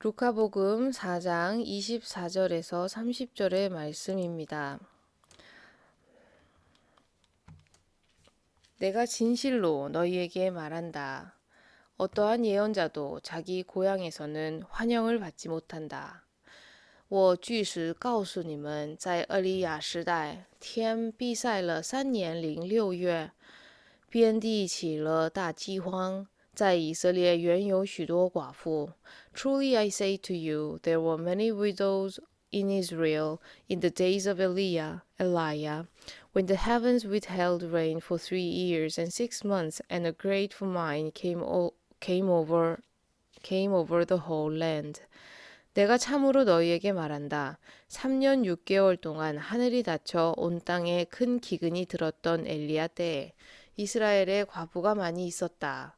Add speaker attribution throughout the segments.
Speaker 1: 루카복음 4장 24절에서 30절의 말씀입니다. 내가 진실로 너희에게 말한다. 어떠한 예언자도 자기 고향에서는 환영을 받지 못한다. 我据实告诉你们，在厄利亚时代，天闭塞了三年零六月，遍地起了大饥荒。 在以色列原有许多寡妇。Truly I say to you, there were many widows in Israel in the days of Eliah, Elijah, when the heavens withheld rain for three years and six months, and a great famine came, o- came over came over the whole land. 내가 참으로 너희에게 말한다. 3년 6개월 동안 하늘이 닫혀 온 땅에 큰 기근이 들었던 엘리야 때에 이스라엘에 과부가 많이 있었다.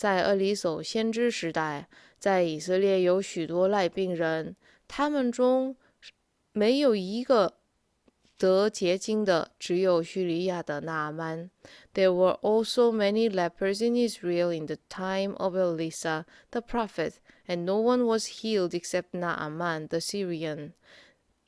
Speaker 1: 在厄里叟先知时代，在以色列有许多赖病人，他们中没有一个得洁净的，只有叙利亚的纳曼。There were also many lepers in Israel in the time of Elisha the prophet, and no one was healed except Naaman the Syrian.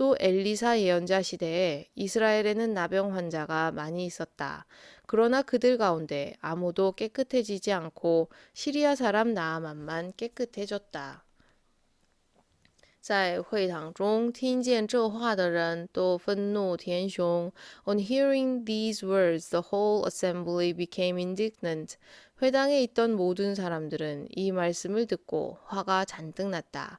Speaker 1: 또 엘리사 예언자 시대에 이스라엘에는 나병 환자가 많이 있었다. 그러나 그들 가운데 아무도 깨끗해지지 않고 시리아 사람 나아만만 깨끗해졌다. 在会堂中听见这话的人都愤怒填胸。On hearing these words, the whole assembly became indignant. 회당에 있던 모든 사람들은 이 말씀을 듣고 화가 잔뜩 났다.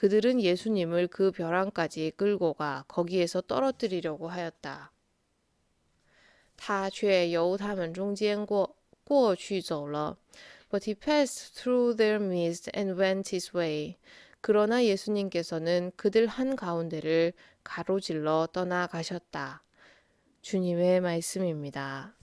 Speaker 1: 그들은 예수님을 그 벼랑까지 끌고 가 거기에서 떨어뜨리려고 하였다. 他却由他们中间过过去走了。But he passed through their midst and went his way. 그러나 예수님께서는 그들 한 가운데를 가로질러 떠나가셨다. 주님의 말씀입니다.